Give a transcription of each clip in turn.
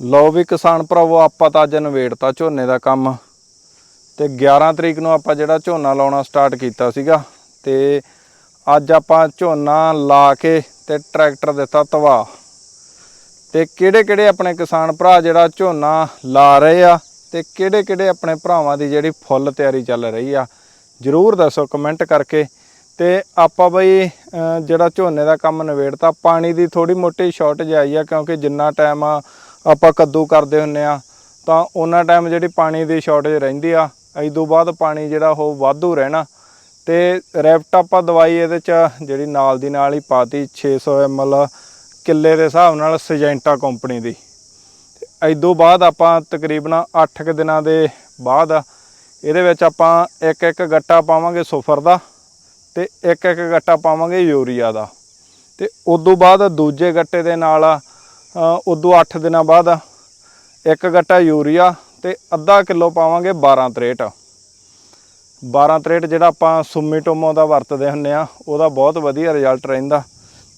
ਲਓ ਵੀ ਕਿਸਾਨ ਭਰਾਵੋ, ਆਪਾਂ ਤਾਂ ਅੱਜ ਨਵੇੜਤਾ ਝੋਨੇ ਦਾ ਕੰਮ। ਤੇ 11 ਤਰੀਕ ਨੂੰ ਆਪਾਂ ਜਿਹੜਾ ਝੋਨਾ ਲਾਉਣਾ ਸਟਾਰਟ ਕੀਤਾ ਸੀਗਾ, ਤੇ ਅੱਜ ਆਪਾਂ ਝੋਨਾ ਲਾ ਕੇ ਤੇ ਟਰੈਕਟਰ ਦਿੱਤਾ ਤਵਾ। ਤੇ ਕਿਹੜੇ ਕਿਹੜੇ ਆਪਣੇ ਕਿਸਾਨ ਭਰਾ ਜਿਹੜਾ ਝੋਨਾ ਲਾ ਰਹੇ ਆ, ਤੇ ਕਿਹੜੇ ਕਿਹੜੇ ਆਪਣੇ ਭਰਾਵਾਂ ਦੀ ਜਿਹੜੀ ਫੁੱਲ ਤਿਆਰੀ ਚੱਲ ਰਹੀ ਆ, ਜਰੂਰ ਦੱਸੋ ਕਮੈਂਟ ਕਰਕੇ। ਤੇ ਆਪਾਂ ਬਈ ਜਿਹੜਾ ਝੋਨੇ ਦਾ ਕੰਮ ਨਵੇੜਤਾ ਪਾਣੀ ਦੀ ਥੋੜੀ ਮੋਟੀ ਸ਼ਾਰਟੇਜ ਆਈ ਆ, ਕਿਉਂਕਿ ਜਿੰਨਾ ਟਾਈਮ ਆਪਾਂ ਕੱਦੂ ਕਰਦੇ ਹੁੰਨੇ ਆ, ਤਾਂ ਉਹਨਾਂ ਟਾਈਮ ਜਿਹੜੀ ਪਾਣੀ ਦੀ ਸ਼ਾਰਟੇਜ ਰਹਿੰਦੀ ਆ, ਇਸ ਤੋਂ ਬਾਅਦ ਪਾਣੀ ਜਿਹੜਾ ਉਹ ਵਾਧੂ ਰਹਿਣਾ। ਤੇ ਰੈਪਟ ਆਪਾਂ ਦਵਾਈ ਇਹਦੇ ਚ ਜਿਹੜੀ ਨਾਲ ਦੀ ਨਾਲ ਹੀ ਪਾਤੀ 600 ml ਕਿੱਲੇ ਦੇ ਹਿਸਾਬ ਨਾਲ ਸਜੈਂਟਾ ਕੰਪਨੀ ਦੀ। ਇਦੋਂ ਬਾਅਦ ਆਪਾਂ ਤਕਰੀਬਨ 8 ਕੁ ਦਿਨਾਂ ਦੇ ਬਾਅਦ ਇਹਦੇ ਵਿੱਚ ਆਪਾਂ ਇੱਕ ਇੱਕ ਗੱਟਾ ਪਾਵਾਂਗੇ ਸੁਫਰ ਦਾ ਤੇ ਇੱਕ ਇੱਕ ਗੱਟਾ ਪਾਵਾਂਗੇ ਯੂਰੀਆ ਦਾ। ਤੇ ਉਦੋਂ ਬਾਅਦ ਦੂਜੇ ਗੱਟੇ ਦੇ ਨਾਲ ਉਦੋਂ 8 ਦਿਨਾਂ ਬਾਅਦ ਇੱਕ ਗੱਟਾ ਯੂਰੀਆ ਤੇ ਅੱਧਾ ਕਿਲੋ ਪਾਵਾਂਗੇ 12 ਤਰੇਟ। 12 ਤਰੇਟ ਜਿਹੜਾ ਆਪਾਂ ਸੁਮੀਟੋਮੋ ਦਾ ਵਰਤਦੇ ਹੁੰਨੇ ਆ, ਉਹਦਾ ਬਹੁਤ ਵਧੀਆ ਰਿਜ਼ਲਟ ਰਹਿੰਦਾ।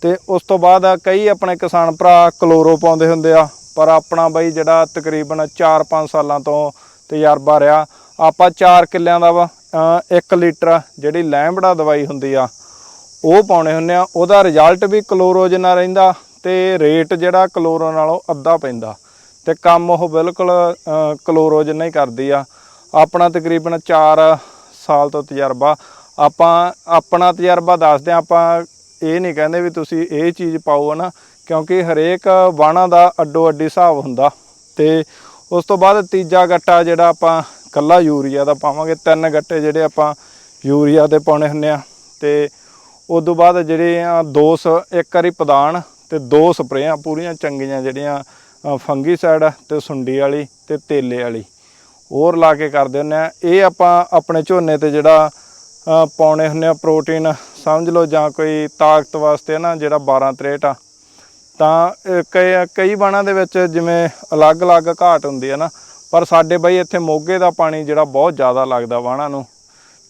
ਤੇ ਉਸ ਤੋਂ ਬਾਅਦ ਕਈ ਆਪਣੇ ਕਿਸਾਨ ਭਰਾ ਕਲੋਰੋ ਪਾਉਂਦੇ ਹੁੰਦੇ ਆ, ਪਰ ਆਪਣਾ ਬਈ ਜਿਹੜਾ ਤਕਰੀਬਨ 4-5 ਸਾਲਾਂ ਤੋਂ ਤਜਰਬਾ ਰਿਹਾ, ਆਪਾਂ 4 ਕਿੱਲਿਆਂ ਦਾ ਵਾ 1 ਲੀਟਰ ਜਿਹੜੀ ਲੈਂਬੜਾ ਦਵਾਈ ਹੁੰਦੀ ਆ, ਉਹ ਪਾਉਣੇ ਹੁੰਨੇ ਆ। ਉਹਦਾ ਰਿਜ਼ਲਟ ਵੀ ਕਲੋਰੋ ਜਿੰਨਾ ਰਹਿੰਦਾ ਤੇ ਰੇਟ ਜਿਹੜਾ ਕਲੋਰੋ ਨਾਲੋਂ ਅੱਧਾ ਪੈਂਦਾ। ਤੇ ਕੰਮ ਉਹ ਬਿਲਕੁਲ ਅ, ਕਲੋਰੋ ਜਿੰਨਾ ਹੀ ਕਰਦੀ ਆ। ਆਪਣਾ ਤਕਰੀਬਨ 4 ਸਾਲ ਤੋਂ ਤਜਰਬਾ। ਆਪਾਂ ਆਪਣਾ ਤਜਰਬਾ ਦੱਸਦੇ ਹਾਂ ਆਪਾਂ ਇਹ ਨਹੀਂ ਕਹਿੰਦੇ ਵੀ ਤੁਸੀਂ ਇਹ ਚੀਜ਼ ਪਾਓ ਨਾ ਕਿਉਂਕਿ ਹਰੇਕ ਵਾਣਾ ਦਾ ਅੱਡੋ ਅੱਡੀ ਹਿਸਾਬ ਹੁੰਦਾ। ਤੇ ਉਸ ਤੋਂ ਬਾਅਦ ਤੀਜਾ ਗੱਟਾ ਜਿਹੜਾ ਆਪਾਂ ਕੱਲਾ ਯੂਰੀਆ ਦਾ ਪਾਵਾਂਗੇ। ਤਿੰਨ ਗੱਟੇ ਜਿਹੜੇ ਆਪਾਂ ਯੂਰੀਆ ਦੇ ਪਾਉਣੇ ਹੁੰਨੇ ਆ। ਤੇ ਉਸ ਤੋਂ ਬਾਅਦ ਜਿਹੜੇ ਆ ਦੋ ਸ ਇੱਕ ਵਾਰੀ ਪਦਾਨ ਤੇ ਦੋ ਸਪਰੇਆਂ ਪੂਰੀਆਂ ਚੰਗੀਆਂ ਜਿਹੜੀਆਂ ਫੰਗੀਸਾਈਡ ਤੇ ਸੁੰਡੀ ਵਾਲੀ ਤੇ ਤੇਲੇ ਵਾਲੀ। ਹੋਰ ਲਾ ਕੇ ਕਰਦੇ ਹੁੰਨੇ ਆ। ਇਹ ਆਪਾਂ ਆਪਣੇ ਝੋਨੇ ਤੇ ਜਿਹੜਾ ਪਾਉਣੇ ਹੁੰਨੇ ਆ ਪ੍ਰੋਟੀਨ, ਸਮਝ ਲਓ ਜਾਂ ਕੋਈ ਤਾਕਤ ਵਾਸਤੇ ਨਾ ਜਿਹੜਾ 12 ਤਰੇਟ ਆ। ਤਾਂ ਕਈ ਕਈ ਬਾਣਾਂ ਦੇ ਵਿੱਚ ਜਿਵੇਂ ਅਲੱਗ-ਅਲੱਗ ਘਾਟ ਹੁੰਦੀ ਹੈ ਨਾ, ਪਰ ਸਾਡੇ ਬਈ ਇੱਥੇ ਮੋਗੇ ਦਾ ਪਾਣੀ ਜਿਹੜਾ ਬਹੁਤ ਜ਼ਿਆਦਾ ਲੱਗਦਾ ਵਾਣਾਂ ਨੂੰ।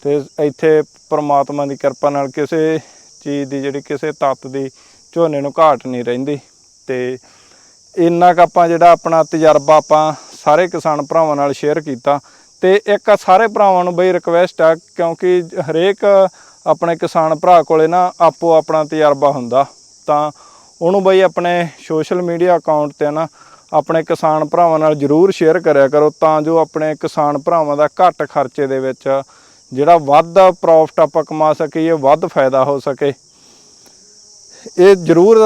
ਤੇ ਇੱਥੇ ਪ੍ਰਮਾਤਮਾ ਦੀ ਕਿਰਪਾ ਨਾਲ ਕਿਸੇ ਚੀਜ਼ ਦੀ, ਜਿਹੜੀ ਕਿਸੇ ਤੱਤ ਦੀ ਝੋਨੇ ਨੂੰ ਘਾਟ ਨਹੀਂ ਰਹਿੰਦੀ ਤੇ ਇੰਨਾ ਕੁ ਆਪਾਂ ਜਿਹੜਾ ਆਪਣਾ ਤਜਰਬਾ ਆਪਾਂ ਸਾਰੇ ਕਿਸਾਨ ਭਰਾਵਾਂ ਨਾਲ ਸ਼ੇਅਰ ਕੀਤਾ ਤੇ ਇੱਕ ਸਾਰੇ ਭਰਾਵਾਂ ਨੂੰ ਬਈ ਰਿਕਵੈਸਟ ਆ, ਕਿਉਂਕਿ ਹਰੇਕ ਆਪਣੇ ਕਿਸਾਨ ਭਰਾ ਕੋਲੇ ਨਾ ਆਪੋ ਆਪਣਾ ਤਜਰਬਾ ਹੁੰਦਾ, ਤਾਂ ਉਹਨੂੰ ਬਈ ਆਪਣੇ ਸੋਸ਼ਲ ਮੀਡੀਆ ਅਕਾਊਂਟ ਤੇ ਨਾ ਆਪਣੇ ਕਿਸਾਨ ਭਰਾਵਾਂ ਨਾਲ ਜਰੂਰ ਸ਼ੇਅਰ ਕਰਿਆ ਕਰੋ, ਤਾਂ ਜੋ ਆਪਣੇ ਕਿਸਾਨ ਭਰਾਵਾਂ ਦਾ ਘੱਟ ਖਰਚੇ ਦੇ ਵਿੱਚ ਜਿਹੜਾ ਵੱਧ ਪ੍ਰੋਫਿਟ ਆਪਾਂ ਕਮਾ ਸਕੀਏ, ਵੱਧ ਫਾਇਦਾ ਹੋ ਸਕੇ। ਇਹ ਜਰੂਰ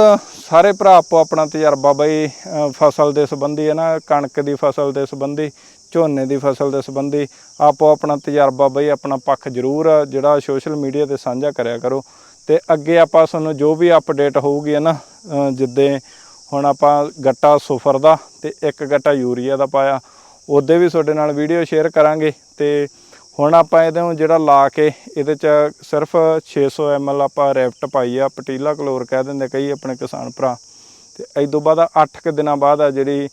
ਸਾਰੇ ਭਰਾ ਆਪੋ ਆਪਣਾ ਤਜਰਬਾ ਬਈ ਫਸਲ ਦੇ ਸੰਬੰਧੀ ਹੈ ਨਾ ਕਣਕ ਦੀ ਫਸਲ ਦੇ ਸੰਬੰਧੀ ਝੋਨੇ ਦੀ ਫਸਲ ਦੇ ਸੰਬੰਧੀ ਆਪੋ ਆਪਣਾ ਤਜਰਬਾ ਬਈ ਆਪਣਾ ਪੱਖ ਜਰੂਰ ਜਿਹੜਾ ਸੋਸ਼ਲ ਮੀਡੀਆ ਤੇ ਸਾਂਝਾ ਕਰਿਆ ਕਰੋ। ਤੇ ਅੱਗੇ ਆਪਾਂ ਤੁਹਾਨੂੰ ਜੋ ਵੀ ਅਪਡੇਟ ਹੋਊਗੀ ਹੈ ਨਾ ਅ, ਜਿੱਦੇ ਹੁਣ ਆਪਾਂ ਗੱਟਾ ਸੁਫਰ ਦਾ ਤੇ ਇੱਕ ਗੱਟਾ ਯੂਰੀਆ ਦਾ ਪਾਇਆ ਉਹਦੇ ਵੀ ਤੁਹਾਡੇ ਨਾਲ ਵੀਡੀਓ ਸ਼ੇਅਰ ਕਰਾਂਗੇ ਤੇ ਹੁਣ ਆਪਾਂ ਇਹਦੇ ਨੂੰ ਜਿਹੜਾ ਲਾ ਕੇ ਇਹਦੇ ਚ ਸਿਰਫ 600 ml ਆਪਾਂ ਰੈਫਟ ਪਾਈ ਆ, ਪਟੀਲਾ ਕਲੋਰ ਕਹਿ ਦਿੰਦੇ ਕਈ ਆਪਣੇ ਕਿਸਾਨ ਭਰਾ। ਤੇ ਇਸ ਤੋਂ ਬਾਅਦ 8 ਕੁ ਦਿਨਾਂ ਬਾਅਦ ਆ ਜਿਹੜੀ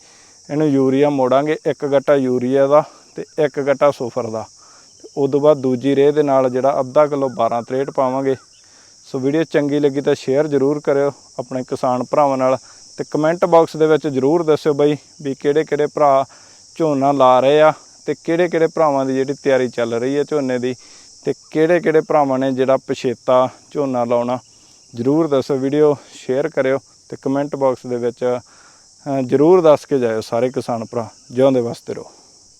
ਇਹਨੂੰ ਯੂਰੀਆ ਮੋੜਾਂਗੇ, ਇੱਕ ਗੱਟਾ ਯੂਰੀਆ ਦਾ ਤੇ ਇੱਕ ਗੱਟਾ ਸੋਫਰ ਦਾ। ਤੇ ਉਸ ਤੋਂ ਬਾਅਦ ਦੂਜੀ ਰੇਹ ਦੇ ਨਾਲ ਜਿਹੜਾ ਅੱਧਾ ਕਿਲੋ 12 ਤਰੇਟ ਪਾਵਾਂਗੇ। ਸੋ ਵੀਡੀਓ ਚੰਗੀ ਲੱਗੀ ਤਾਂ ਸ਼ੇਅਰ ਜ਼ਰੂਰ ਕਰਿਓ ਆਪਣੇ ਕਿਸਾਨ ਭਰਾਵਾਂ ਨਾਲ ਤੇ ਕਮੈਂਟ ਬਾਕਸ ਦੇ ਵਿੱਚ ਜ਼ਰੂਰ ਦੱਸਿਓ ਬਈ ਵੀ ਕਿਹੜੇ ਕਿਹੜੇ ਭਰਾ ਝੋਨਾ ਲਾ ਰਹੇ ਆ। ਤੇ ਕਿਹੜੇ ਕਿਹੜੇ ਭਰਾਵਾਂ ਦੀ ਜਿਹੜੀ ਤਿਆਰੀ ਚੱਲ ਰਹੀ ਹੈ ਝੋਨੇ ਦੀ ਤੇ ਕਿਹੜੇ ਕਿਹੜੇ ਭਰਾਵਾਂ ਨੇ ਜਿਹੜਾ ਪਛੇਤਾ ਝੋਨਾ ਲਾਉਣਾ, ਜ਼ਰੂਰ ਦੱਸੋ ਵੀਡੀਓ ਸ਼ੇਅਰ ਕਰਿਓ ਤੇ ਕਮੈਂਟ ਬਾਕਸ ਦੇ ਵਿੱਚ ਜ਼ਰੂਰ ਦੱਸ ਕੇ ਜਾਇਓ ਸਾਰੇ ਕਿਸਾਨ ਭਰਾ, ਜਿਉਂਦੇ ਵਸਦੇ ਰਹੋ।